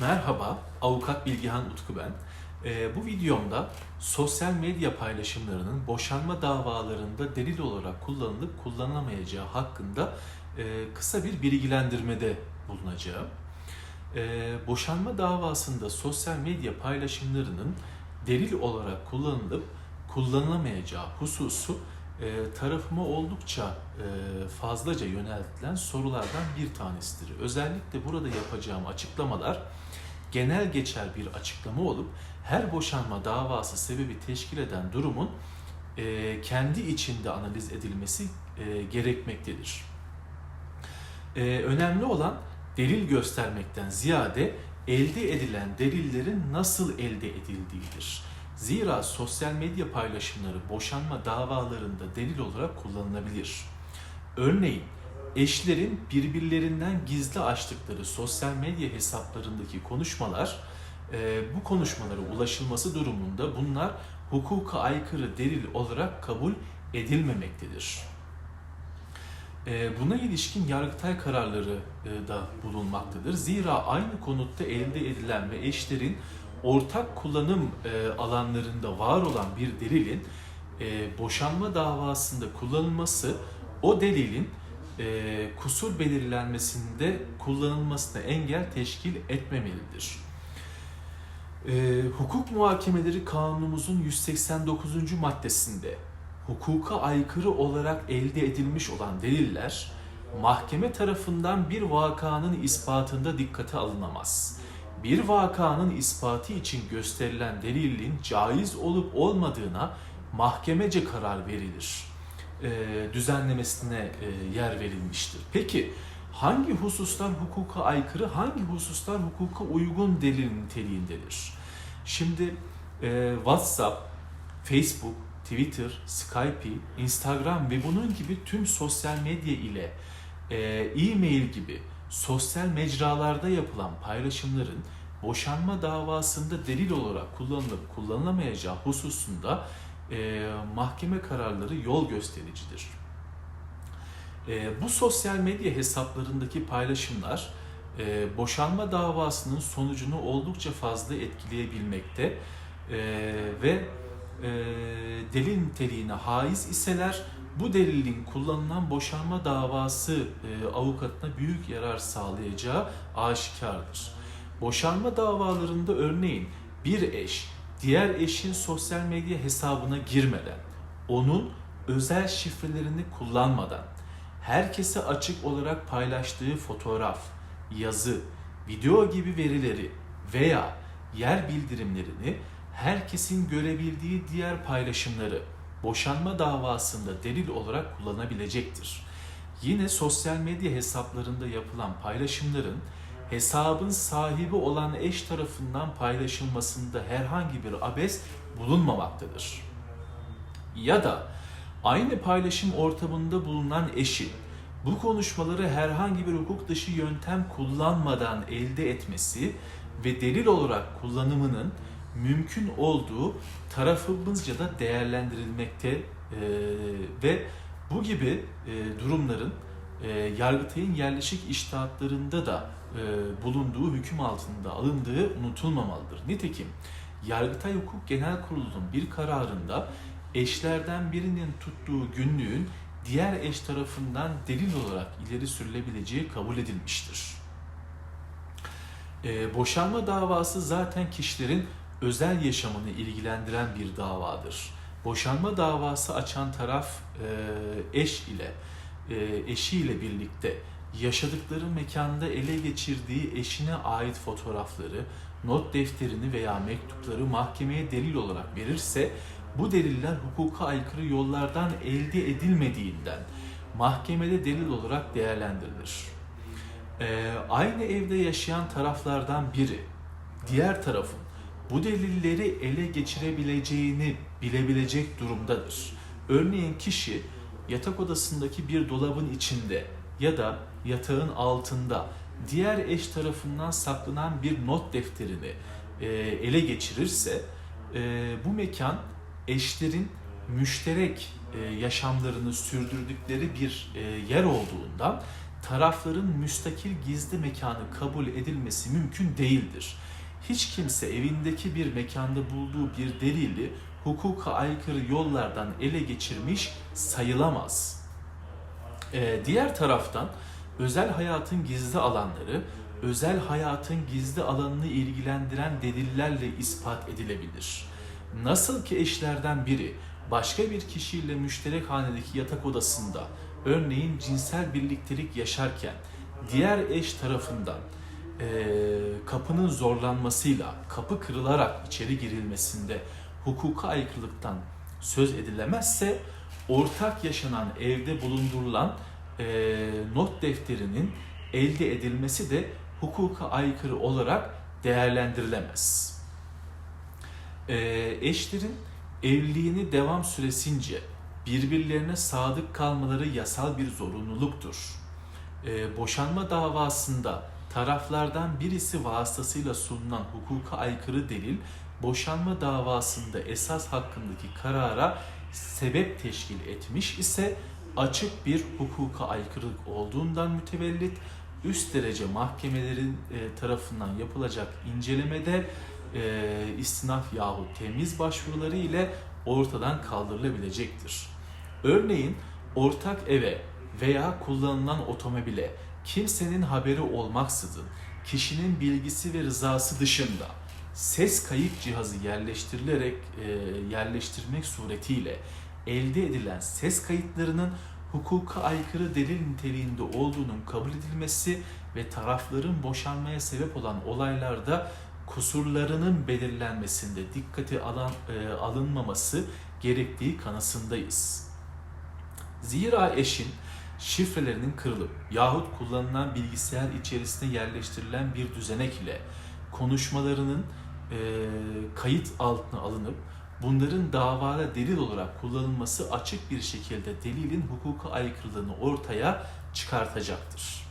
Merhaba, Avukat Bilgihan Utku ben. Ee, bu videomda sosyal medya paylaşımlarının boşanma davalarında delil olarak kullanılıp kullanılamayacağı hakkında e, kısa bir bilgilendirmede bulunacağım. Ee, boşanma davasında sosyal medya paylaşımlarının delil olarak kullanılıp kullanılamayacağı hususu e, tarafıma oldukça e, fazlaca yöneltilen sorulardan bir tanesidir. Özellikle burada yapacağım açıklamalar genel geçer bir açıklama olup her boşanma davası sebebi teşkil eden durumun e, kendi içinde analiz edilmesi e, gerekmektedir. E, önemli olan delil göstermekten ziyade elde edilen delillerin nasıl elde edildiğidir. Zira sosyal medya paylaşımları boşanma davalarında delil olarak kullanılabilir. Örneğin eşlerin birbirlerinden gizli açtıkları sosyal medya hesaplarındaki konuşmalar e, bu konuşmalara ulaşılması durumunda bunlar hukuka aykırı delil olarak kabul edilmemektedir. E, Buna ilişkin yargıtay kararları e, da bulunmaktadır. Zira aynı konutta elde edilen ve eşlerin ortak kullanım e, alanlarında var olan bir delilin e, boşanma davasında kullanılması o delilin e, kusur belirlenmesinde kullanılmasına engel teşkil etmemelidir. E, hukuk muhakemeleri kanunumuzun 189. maddesinde hukuka aykırı olarak elde edilmiş olan deliller mahkeme tarafından bir vakanın ispatında dikkate alınamaz. Bir vakanın ispatı için gösterilen delilin caiz olup olmadığına mahkemece karar verilir e, düzenlemesine e, yer verilmiştir. Peki hangi hususlar hukuka aykırı, hangi hususlar hukuka uygun delil niteliğindedir? Şimdi e, WhatsApp, Facebook, Twitter, Skype, Instagram ve bunun gibi tüm sosyal medya ile e, e-mail gibi sosyal mecralarda yapılan paylaşımların boşanma davasında delil olarak kullanılıp kullanılamayacağı hususunda e, mahkeme kararları yol göstericidir. E, bu sosyal medya hesaplarındaki paylaşımlar e, boşanma davasının sonucunu oldukça fazla etkileyebilmekte e, ve e, delil niteliğine haiz iseler bu delilin kullanılan boşanma davası e, avukatına büyük yarar sağlayacağı aşikardır. Boşanma davalarında örneğin bir eş diğer eşin sosyal medya hesabına girmeden, onun özel şifrelerini kullanmadan, herkese açık olarak paylaştığı fotoğraf, yazı, video gibi verileri veya yer bildirimlerini herkesin görebildiği diğer paylaşımları boşanma davasında delil olarak kullanabilecektir. Yine sosyal medya hesaplarında yapılan paylaşımların hesabın sahibi olan eş tarafından paylaşılmasında herhangi bir abes bulunmamaktadır. Ya da aynı paylaşım ortamında bulunan eşin bu konuşmaları herhangi bir hukuk dışı yöntem kullanmadan elde etmesi ve delil olarak kullanımının mümkün olduğu tarafımızca da değerlendirilmekte e, ve bu gibi e, durumların e, Yargıtay'ın yerleşik iştahatlarında da e, bulunduğu hüküm altında alındığı unutulmamalıdır. Nitekim Yargıtay Hukuk Genel Kurulu'nun bir kararında eşlerden birinin tuttuğu günlüğün diğer eş tarafından delil olarak ileri sürülebileceği kabul edilmiştir. E, boşanma davası zaten kişilerin özel yaşamını ilgilendiren bir davadır. Boşanma davası açan taraf e, eş ile e, eşiyle birlikte yaşadıkları mekanda ele geçirdiği eşine ait fotoğrafları, not defterini veya mektupları mahkemeye delil olarak verirse bu deliller hukuka aykırı yollardan elde edilmediğinden mahkemede delil olarak değerlendirilir. Ee, aynı evde yaşayan taraflardan biri diğer tarafın bu delilleri ele geçirebileceğini bilebilecek durumdadır. Örneğin kişi yatak odasındaki bir dolabın içinde ya da yatağın altında diğer eş tarafından saklanan bir not defterini e, ele geçirirse e, bu mekan eşlerin müşterek e, yaşamlarını sürdürdükleri bir e, yer olduğundan tarafların müstakil gizli mekanı kabul edilmesi mümkün değildir. Hiç kimse evindeki bir mekanda bulduğu bir delili hukuka aykırı yollardan ele geçirmiş sayılamaz. Ee, diğer taraftan özel hayatın gizli alanları, özel hayatın gizli alanını ilgilendiren delillerle ispat edilebilir. Nasıl ki eşlerden biri başka bir kişiyle müşterek hanedeki yatak odasında örneğin cinsel birliktelik yaşarken diğer eş tarafından eee, kapının zorlanmasıyla kapı kırılarak içeri girilmesinde hukuka aykırılıktan söz edilemezse ortak yaşanan evde bulundurulan eee, not defterinin elde edilmesi de hukuka aykırı olarak değerlendirilemez. Eee, eşlerin evliliğini devam süresince birbirlerine sadık kalmaları yasal bir zorunluluktur. Eee, boşanma davasında taraflardan birisi vasıtasıyla sunulan hukuka aykırı delil, boşanma davasında esas hakkındaki karara sebep teşkil etmiş ise açık bir hukuka aykırılık olduğundan mütevellit üst derece mahkemelerin e, tarafından yapılacak incelemede e, istinaf yahut temiz başvuruları ile ortadan kaldırılabilecektir. Örneğin ortak eve veya kullanılan otomobile kimsenin haberi olmaksızın kişinin bilgisi ve rızası dışında ses kayıt cihazı yerleştirilerek e, yerleştirmek suretiyle elde edilen ses kayıtlarının hukuka aykırı delil niteliğinde olduğunun kabul edilmesi ve tarafların boşanmaya sebep olan olaylarda kusurlarının belirlenmesinde dikkate alan, e, alınmaması gerektiği kanısındayız. Zira eşin şifrelerinin kırılıp yahut kullanılan bilgisayar içerisine yerleştirilen bir düzenek ile konuşmalarının e, kayıt altına alınıp bunların davada delil olarak kullanılması açık bir şekilde delilin hukuka aykırılığını ortaya çıkartacaktır.